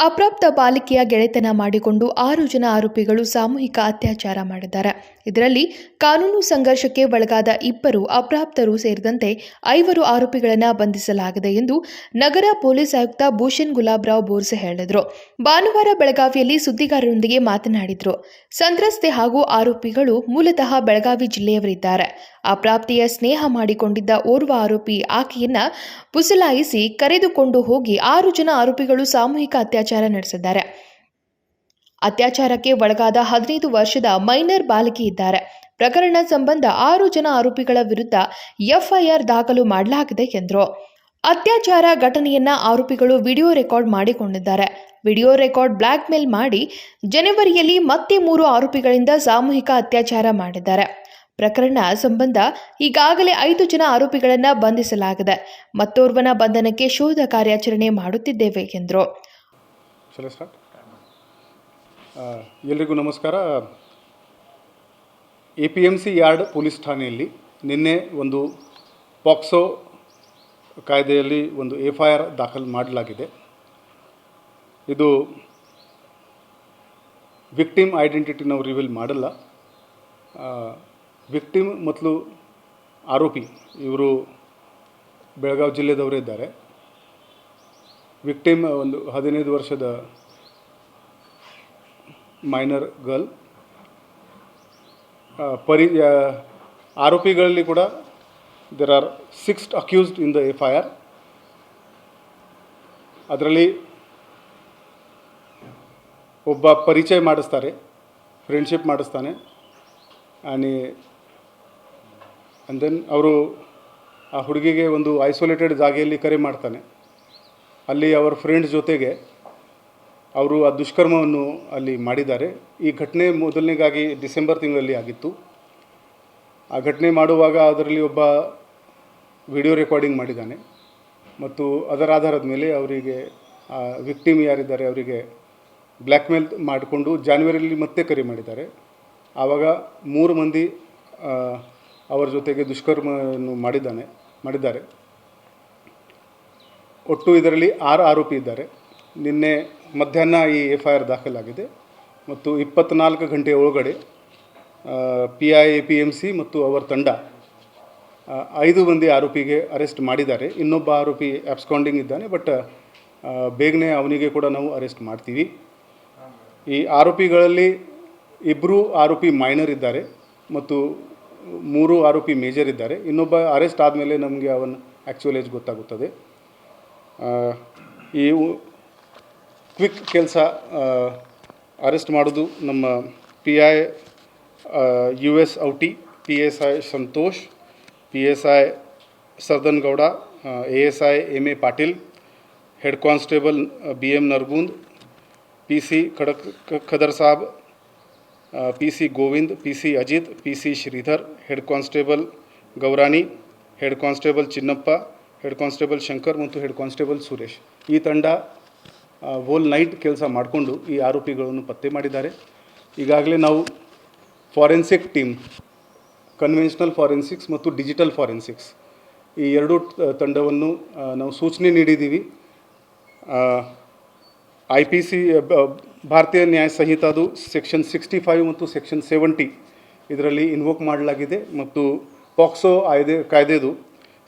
ಅಪ್ರಾಪ್ತ ಬಾಲಿಕೆಯ ಗೆಳೆತನ ಮಾಡಿಕೊಂಡು ಆರು ಜನ ಆರೋಪಿಗಳು ಸಾಮೂಹಿಕ ಅತ್ಯಾಚಾರ ಮಾಡಿದ್ದಾರೆ. ಇದರಲ್ಲಿ ಕಾನೂನು ಸಂಘರ್ಷಕ್ಕೆ ಒಳಗಾದ ಇಬ್ಬರು ಅಪ್ರಾಪ್ತರು ಸೇರಿದಂತೆ ಐವರು ಆರೋಪಿಗಳನ್ನು ಬಂಧಿಸಲಾಗಿದೆ ಎಂದು ನಗರ ಪೊಲೀಸ್ ಆಯುಕ್ತ ಭೂಷಣ್ ಗುಲಾಬ್ರಾವ್ ಬೋರ್ಸೆ ಹೇಳಿದರು. ಭಾನುವಾರ ಬೆಳಗಾವಿಯಲ್ಲಿ ಸುದ್ದಿಗಾರರೊಂದಿಗೆ ಮಾತನಾಡಿದರು. ಸಂತ್ರಸ್ತೆ ಹಾಗೂ ಆರೋಪಿಗಳು ಮೂಲತಃ ಬೆಳಗಾವಿ ಜಿಲ್ಲೆಯವರಿದ್ದಾರೆ. ಅಪ್ರಾಪ್ತಿಯ ಸ್ನೇಹ ಮಾಡಿಕೊಂಡಿದ್ದ ಓರ್ವ ಆರೋಪಿ ಆಕೆಯನ್ನ ಪುಸಲಾಯಿಸಿ ಕರೆದುಕೊಂಡು ಹೋಗಿ ಆರು ಜನ ಆರೋಪಿಗಳು ಸಾಮೂಹಿಕ ಅತ್ಯಾಚಾರ ನಡೆಸಿದ್ದಾರೆ. ಅತ್ಯಾಚಾರಕ್ಕೆ ಒಳಗಾದ ಹದಿನೈದು ವರ್ಷದ ಮೈನರ್ ಬಾಲಕಿ ಇದ್ದಾರೆ. ಪ್ರಕರಣ ಸಂಬಂಧ ಆರು ಜನ ಆರೋಪಿಗಳ ವಿರುದ್ಧ ಎಫ್ಐಆರ್ ದಾಖಲು ಮಾಡಲಾಗಿದೆ ಎಂದರು. ಅತ್ಯಾಚಾರ ಘಟನೆಯನ್ನ ಆರೋಪಿಗಳು ವಿಡಿಯೋ ರೆಕಾರ್ಡ್ ಮಾಡಿಕೊಂಡಿದ್ದಾರೆ. ವಿಡಿಯೋ ರೆಕಾರ್ಡ್ ಬ್ಲ್ಯಾಕ್ ಮೇಲ್ ಮಾಡಿ ಜನವರಿಯಲ್ಲಿ ಮತ್ತೆ ಮೂರು ಆರೋಪಿಗಳಿಂದ ಸಾಮೂಹಿಕ ಅತ್ಯಾಚಾರ ಮಾಡಿದ್ದಾರೆ. ಪ್ರಕರಣ ಸಂಬಂಧ ಈಗಾಗಲೇ ಐದು ಜನ ಆರೋಪಿಗಳನ್ನು ಬಂಧಿಸಲಾಗಿದೆ. ಮತ್ತೋರ್ವನ ಬಂಧನಕ್ಕೆ ಶೋಧ ಕಾರ್ಯಾಚರಣೆ ಮಾಡುತ್ತಿದ್ದೇವೆ ಎಂದರು. ಸ್ಟಾರ್ಟ್ ಎಲ್ರಿಗೂ ನಮಸ್ಕಾರ. A P M C yard police ಠಾಣೆಯಲ್ಲಿ ನಿನ್ನೆ ಒಂದು ಪಾಕ್ಸೋ ಕಾಯ್ದೆಯಲ್ಲಿ ಒಂದು ಎಫ್ ಐ ಆರ್ ದಾಖಲು ಮಾಡಲಾಗಿದೆ. ಇದು ವಿಕ್ಟಿಮ್ ಐಡೆಂಟಿಟಿ ನಾವು ರಿವೀಲ್ ಮಾಡಲ್ಲ. ವಿಕ್ಟಿಮ್ ಮತ್ತು ಆರೋಪಿ ಇವರು ಬೆಳಗಾವಿ ಜಿಲ್ಲೆದವರೇ ಇದ್ದಾರೆ. ವಿಕ್ಟಿಮ್ ಒಂದು ಹದಿನೈದು ವರ್ಷದ ಮೈನರ್ ಗರ್ಲ್. ಪರಿ ಆರೋಪಿಗಳಲ್ಲಿ ಕೂಡ there are six accused in the F I R ಅದರಲ್ಲಿ ಒಬ್ಬ ಪರಿಚಯ ಮಾಡಿಸ್ತಾರೆ ಫ್ರೆಂಡ್ಶಿಪ್ ಮಾಡಿಸ್ತಾನೆ. ಆ್ಯಂಡ್ ಆ್ಯಂಡ್ ದೆನ್ ಅವರು ಆ ಹುಡುಗಿಗೆ ಒಂದು ಐಸೋಲೇಟೆಡ್ ಜಾಗೆಯಲ್ಲಿ ಕರೆ ಮಾಡ್ತಾನೆ. ಅಲ್ಲಿ ಅವರ ಫ್ರೆಂಡ್ಸ್ ಜೊತೆಗೆ ಅವರು ಆ ದುಷ್ಕರ್ಮವನ್ನು ಅಲ್ಲಿ ಮಾಡಿದ್ದಾರೆ. ಈ ಘಟನೆ ಮೊದಲನೇಗಾಗಿ ಡಿಸೆಂಬರ್ ತಿಂಗಳಲ್ಲಿ ಆಗಿತ್ತು. ಆ ಘಟನೆ ಮಾಡುವಾಗ ಅದರಲ್ಲಿ ಒಬ್ಬ ವಿಡಿಯೋ ರೆಕಾರ್ಡಿಂಗ್ ಮಾಡಿದ್ದಾನೆ. ಮತ್ತು ಅದರ ಆಧಾರದ ಮೇಲೆ ಅವರಿಗೆ ಆ ವಿಕ್ಟಿಮ್ ಯಾರಿದ್ದಾರೆ ಅವರಿಗೆ ಬ್ಲ್ಯಾಕ್ ಮೇಲ್ ಮಾಡಿಕೊಂಡು ಜಾನ್ವರಿಯಲ್ಲಿ ಮತ್ತೆ ಕರೆ ಮಾಡಿದ್ದಾರೆ. ಆವಾಗ ಮೂರು ಮಂದಿ ಅವರ ಜೊತೆಗೆ ದುಷ್ಕರ್ಮವನ್ನು ಮಾಡಿದ್ದಾನೆ, ಮಾಡಿದ್ದಾರೆ. ಒಟ್ಟು ಇದರಲ್ಲಿ ಆರು ಆರೋಪಿ ಇದ್ದಾರೆ. ನಿನ್ನೆ ಮಧ್ಯಾಹ್ನ ಈ ಎಫ್ ಐ ಆರ್ ದಾಖಲಾಗಿದೆ ಮತ್ತು ಇಪ್ಪತ್ತ್ನಾಲ್ಕು ಗಂಟೆ ಒಳಗಡೆ P I P M C ಮತ್ತು ಅವರ ತಂಡ ಐದು ಮಂದಿ ಆರೋಪಿಗೆ ಅರೆಸ್ಟ್ ಮಾಡಿದ್ದಾರೆ. ಇನ್ನೊಬ್ಬ ಆರೋಪಿ ಅಬ್ಸ್ಕಾಂಡಿಂಗ್ ಇದ್ದಾನೆ ಬಟ್ ಬೇಗನೆ ಅವನಿಗೆ ಕೂಡ ನಾವು ಅರೆಸ್ಟ್ ಮಾಡ್ತೀವಿ. ಈ ಆರೋಪಿಗಳಲ್ಲಿ ಇಬ್ಬರು ಆರೋಪಿ ಮೈನರ್ ಇದ್ದಾರೆ ಮತ್ತು ಮೂರು ಆರೋಪಿ ಮೇಜರ್ ಇದ್ದಾರೆ. ಇನ್ನೊಬ್ಬ ಅರೆಸ್ಟ್ ಆದಮೇಲೆ ನಮಗೆ ಅವನ ಆ್ಯಕ್ಚುಯಲ್ ಏಜ್ ಗೊತ್ತಾಗುತ್ತದೆ. ಈ ಕ್ವಿಕ್ ಕೆಲಸ ಅರೆಸ್ಟ್ ಮಾಡೋದು ನಮ್ಮ P I U S ಔಟಿ P S I Santosh P S I Sardan Gowda A S I M A Patil head constable B M Nargund P C Khadak Khadar Sab P C Govind P C Ajit P C Shridhar head constable Gourani head constable Chinnappa head constable Shankar ಮತ್ತು head constable Suresh ಈ ತಂಡ hole night ಕೆಲಸ ಮಾಡಿಕೊಂಡು ಈ ಆರೋಪಿಗಳನ್ನು ಪತ್ತೆ ಮಾಡಿದ್ದಾರೆ. ಈಗಾಗಲೇ ನಾವು ಫಾರೆನ್ಸಿಕ್ ಟೀಮ್ ಕನ್ವೆನ್ಷನಲ್ ಫಾರೆನ್ಸಿಕ್ಸ್ ಮತ್ತು ಡಿಜಿಟಲ್ ಫಾರೆನ್ಸಿಕ್ಸ್ ಈ ಎರಡೂ ತಂಡವನ್ನು ನಾವು ಸೂಚನೆ ನೀಡಿದ್ದೀವಿ. I P C Bharatiya Nyaya ಸಂಹಿತಾದು ಸೆಕ್ಷನ್ ಸಿಕ್ಸ್ಟಿ ಫೈವ್ ಮತ್ತು ಸೆಕ್ಷನ್ ಸೆವೆಂಟಿ ಇದರಲ್ಲಿ ಇನ್ವೋಕ್ ಮಾಡಲಾಗಿದೆ ಮತ್ತು ಪಾಕ್ಸೋ ಆಯ್ದೆ ಕಾಯ್ದೆದು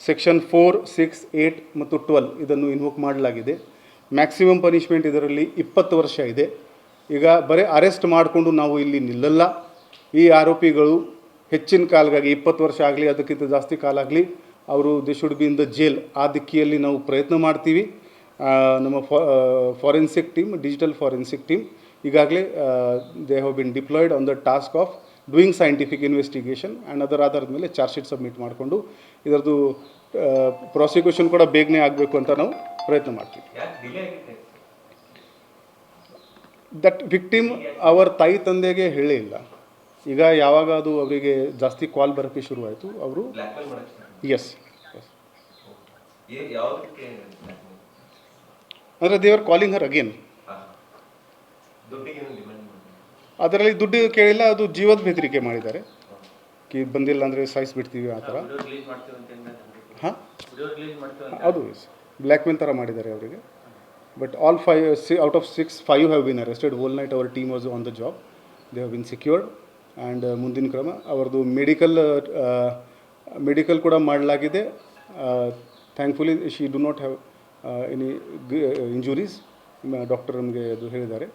ಸೆಕ್ಷನ್ ಫೋರ್ ಸಿಕ್ಸ್ ಏಯ್ಟ್ ಮತ್ತು ಟ್ವೆಲ್ ಇದನ್ನು ಇನ್ವೋಕ್ ಮಾಡಲಾಗಿದೆ. ಮ್ಯಾಕ್ಸಿಮಮ್ ಪನಿಷ್ಮೆಂಟ್ ಇದರಲ್ಲಿ ಇಪ್ಪತ್ತು ವರ್ಷ ಇದೆ. ಈಗ ಬರೀ ಅರೆಸ್ಟ್ ಮಾಡಿಕೊಂಡು ನಾವು ಇಲ್ಲಿ ನಿಲ್ಲಲ್ಲ. ಈ ಆರೋಪಿಗಳು ಹೆಚ್ಚಿನ ಕಾಲಗಾಗಿ ಇಪ್ಪತ್ತು ವರ್ಷ ಆಗಲಿ, ಅದಕ್ಕಿಂತ ಜಾಸ್ತಿ ಕಾಲ ಆಗಲಿ ಅವರು they should be in the jail ಆ ದಿಕ್ಕಿಯಲ್ಲಿ ನಾವು ಪ್ರಯತ್ನ ಮಾಡ್ತೀವಿ. ನಮ್ಮ forensic team digital forensic team ಈಗಾಗಲೇ they have been deployed on the task of doing scientific investigation and ಅದರ ಆಧಾರದ ಮೇಲೆ ಚಾರ್ಜ್ ಶೀಟ್ ಸಬ್ಮಿಟ್ ಮಾಡಿಕೊಂಡು ಇದರದ್ದು ಪ್ರಾಸಿಕ್ಯೂಷನ್ ಕೂಡ ಬೇಗನೆ ಆಗಬೇಕು ಅಂತ ನಾವು ಪ್ರಯತ್ನ ಮಾಡ್ತೀವಿ. ದಟ್ ವಿಕ್ಟಿಮ್ ಅವರ ತಾಯಿ ತಂದೆಗೆ ಹೇಳೇ ಇಲ್ಲ. ಈಗ ಯಾವಾಗ ಅದು ಅವರಿಗೆ ಜಾಸ್ತಿ ಕಾಲ್ ಬರೋಕ್ಕೆ ಶುರುವಾಯಿತು ಅವರು ಎಸ್ ಅಂದರೆ ದೇವರ್ ಕಾಲಿಂಗ್ ಹರ್ ಅಗೇನ್ ಅದರಲ್ಲಿ ದುಡ್ಡು ಕೇಳಿಲ್ಲ ಅದು ಜೀವದ ಬೆದರಿಕೆ ಮಾಡಿದ್ದಾರೆ. ಕಿ ಬಂದಿಲ್ಲ ಅಂದರೆ ಸಾಯಿಸ್ಬಿಡ್ತೀವಿ ಆ ಥರ. ಹಾಂ? ಅದು ಬ್ಲ್ಯಾಕ್ ಮೇಲ್ ಥರ ಮಾಡಿದ್ದಾರೆ ಅವರಿಗೆ. But all five see out of six five have been arrested. Whole night our team was on the job they have been secured and ಮುಂದಿನ ಕ್ರಮ ಅವರದು ಮೆಡಿಕಲ್ ಮೆಡಿಕಲ್ ಕೂಡ ಮಾಡಲಾಗಿದೆ. Thankfully she do not have any injuries doctor ನಮಗೆ ಅದು ಹೇಳಿದ್ದಾರೆ.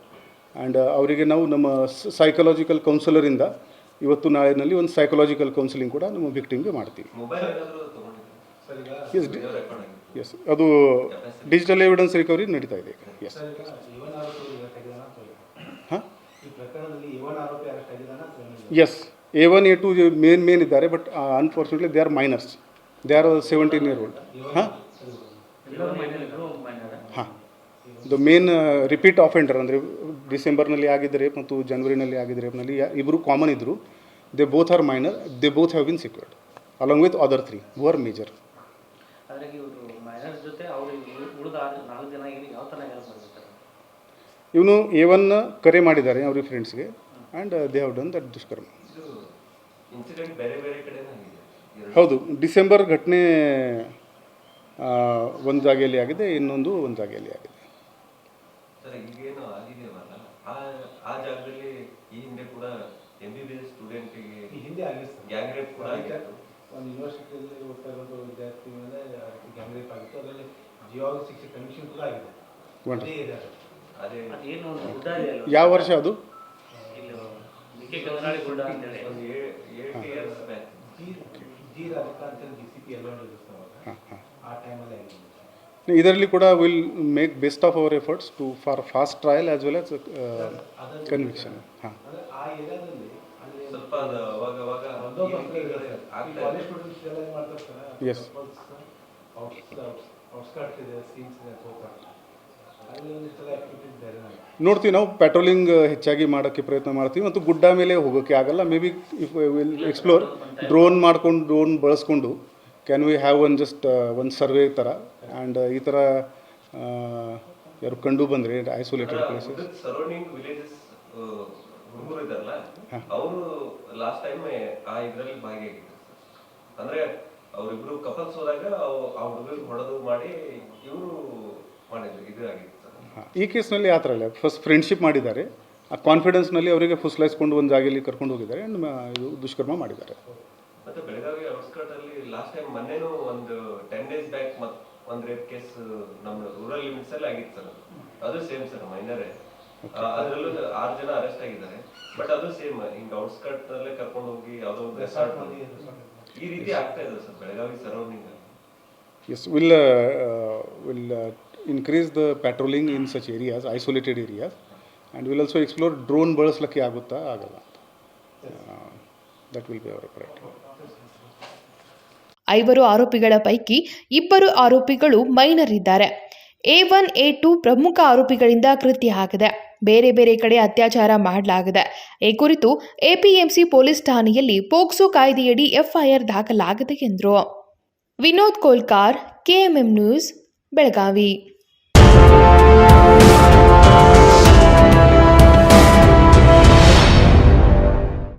And ಅವರಿಗೆ ನಾವು ನಮ್ಮ ಸೈಕಲಾಜಿಕಲ್ ಕೌನ್ಸಿಲರಿಂದ ಇವತ್ತು ನಾಳಿನಲ್ಲಿ ಒಂದು ಸೈಕಲಾಜಿಕಲ್ ಕೌನ್ಸಿಲಿಂಗ್ ಕೂಡ ನಮ್ಮ ವಿಕ್ಟಿಮ್ಗೆ ಮಾಡ್ತೀವಿ. ಎಸ್ ಎಸ್ ಅದು ಡಿಜಿಟಲ್ ಎವಿಡೆನ್ಸ್ ರಿಕವರಿ ನಡೀತಾ ಇದೆ. ಎಸ್? ಹಾಂ? Yes A one A two main main ಇದ್ದಾರೆ but unfortunately they are minors they are seventeen year old ಹಾಂ? ಹಾಂ. ಇದು ಮೇನ್ ರಿಪೀಟ್ ಆಫೆಂಡರ್ ಅಂದರೆ ಡಿಸೆಂಬರ್ನಲ್ಲಿ ಆಗಿದ್ದ ರೇಪ್ ಮತ್ತು ಜನ್ವರಿನಲ್ಲಿ ಆಗಿದ್ದ ರೇಪ್ನಲ್ಲಿ ಇಬ್ಬರು ಕಾಮನ್ ಇದ್ದರು they both are minor they both have been secured along with other three who are major ಇವನು ಎ ಒನ್ ಕರೆ ಮಾಡಿದ್ದಾರೆ ಅವ್ರ ಫ್ರೆಂಡ್ಸ್ಗೆ and they have done that ದುಷ್ಕರ್ಮ. ಇದು ಇನ್ಸಿಡೆಂಟ್ ಬೇರೆ ಬೇರೆ ಕಡೆನೇ ಆಗಿದೆ. ಹೌದು ಡಿಸೆಂಬರ್ ಘಟನೆ ಒಂದು ಜಾಗೆಯಲ್ಲಿ ಆಗಿದೆ ಇನ್ನೊಂದು ಒಂದು ಜಾಗೆಯಲ್ಲಿ ಆಗಿದೆ. ಯಾವ ವರ್ಷ ಅದು? ಹಾಂ. ಹಾಂ ಆ ಟೈಮಲ್ಲಿ ಆಗಿದೆ. ಇದರಲ್ಲಿ ಕೂಡ will make best of our efforts to for fast trial as well as conviction ಹಾಂ. ಬೇರೆ ನೋಡ್ತೀವಿ ನಾವು ಪೆಟ್ರೋಲಿಂಗ್ ಹೆಚ್ಚಾಗಿ ಮಾಡೋಕ್ಕೆ ಪ್ರಯತ್ನ ಮಾಡ್ತೀವಿ ಮತ್ತು ಗುಡ್ಡ ಮೇಲೆ ಹೋಗೋಕ್ಕೆ ಆಗಲ್ಲ. May be if will explore drone ಮಾಡ್ಕೊಂಡು ಡ್ರೋನ್ ಬಳಸ್ಕೊಂಡು can we have one just ಒಂದು ಸರ್ವೆ ಥರ ಆ್ಯಂಡ್ ಈ ಥರ ಯಾರು ಕಂಡು ಬಂದ್ರಿ ಐಸೋಲೇಟೆಡ್ ಪ್ಲೇಸಸ್ ಸರೌಂಡಿಂಗ್ ವಿಲೇಜಸ್ ಹುಡುಗರು ಇದಾರಲ್ಲ ಅವರು ಲಾಸ್ಟ್ ಟೈಮ್ ಆ ಇದ್ರಲ್ಲಿ ಭಾಗಿಯಾಗಿದ್ರು. ಸರ್ ಅಂದ್ರೆ ಅವರಿಬ್ರು ಕಪಲ್ಸ್ ಹೋದಾಗ ಅವ್- ಆ ಹುಡುಗರಿಗೆ ಹೊಡೆದು ಮಾಡಿ ಇವರು ಮಾಡಿದ್ರು ಇದು ಆಗಿತ್ತು. ಸರ್ ಹಾಂ. ಈ ಕೇಸ್ನಲ್ಲಿ ಆ ಥರ ಇಲ್ಲ. ಫಸ್ಟ್ ಫ್ರೆಂಡ್ಶಿಪ್ ಮಾಡಿದ್ದಾರೆ. ಆ ಕಾನ್ಫಿಡೆನ್ಸ್ನಲ್ಲಿ ಅವರಿಗೆ ಫುಸ್ಲಾಯಿಸ್ಕೊಂಡು ಒಂದು ಜಾಗೆಯಲ್ಲಿ ಕರ್ಕೊಂಡು ಹೋಗಿದ್ದಾರೆ. ಆ್ಯಂಡ್ ಇದು ದುಷ್ಕರ್ಮ ಮಾಡಿದ್ದಾರೆ. ಮತ್ತೆ ಬೆಳಗಾವಿ ಔಟ್ಸ್ಕರ್ಟ್ ಲಾಸ್ಟ್ ಟೈಮ್ ಮೊನ್ನೆನೂ ಒಂದು ಟೆನ್ ಡೇಸ್ ಬ್ಯಾಕ್ ಮತ್ ಒಂದ್ ರೇಪ್ ಕೇಸ್ ನಮ್ಮ ರೂರಲ್ ಲಿಮಿಟ್ಸ್ ಅಲ್ಲಿ ಆಗಿತ್ತು ಸರ್ ಅದು ಸೇಮ್ ಸರ್ ಮೈನರೇ ಅದರಲ್ಲೂ ಆರು ಜನ ಅರೆಸ್ಟ್ ಆಗಿದ್ದಾರೆ. ಬಟ್ ಅದು ಸೇಮ್ ಹಿಂಗ್ ಔಟ್ಸ್ಕರ್ಟ್ ನಲ್ಲೇ ಕರ್ಕೊಂಡು ಹೋಗಿ ಯಾವ್ದೋ ಒಂದು ರೆಸಾರ್ಟ್ ಈ ರೀತಿ ಆಗ್ತಾ ಇದೆ ಸರ್ ಬೆಳಗಾವಿ ಸರೌಂಡಿಂಗ್ ಅಲ್ಲಿ. Yes will will increase the patrolling in such areas isolated areas and will also explore drone ಬಳಸ್ಲಿಕ್ಕೆ ಆಗುತ್ತಾ ಆಗಲ್ಲ ದಟ್ ವಿಲ್ ಬಿ ಅವರ್ ಪ್ರಯತ್ನ ಐವರು ಆರೋಪಿಗಳ ಪೈಕಿ ಇಬ್ಬರು ಆರೋಪಿಗಳು ಮೈನರ್ ಇದ್ದಾರೆ. ಎ ಒನ್, ಎ ಟು ಪ್ರಮುಖ ಆರೋಪಿಗಳಿಂದ ಕೃತ್ಯ ಆಗಿದೆ. ಬೇರೆ ಬೇರೆ ಕಡೆ ಅತ್ಯಾಚಾರ ಮಾಡಲಾಗಿದೆ. ಈ ಕುರಿತು ಎಪಿಎಂಸಿ ಪೊಲೀಸ್ ಠಾಣೆಯಲ್ಲಿ ಪೋಕ್ಸೋ ಕಾಯ್ದೆಯಡಿ ಎಫ್ಐಆರ್ ದಾಖಲಾಗಿದೆ ಎಂದರು. Vinod Kolkar, KMM news, Belagavi.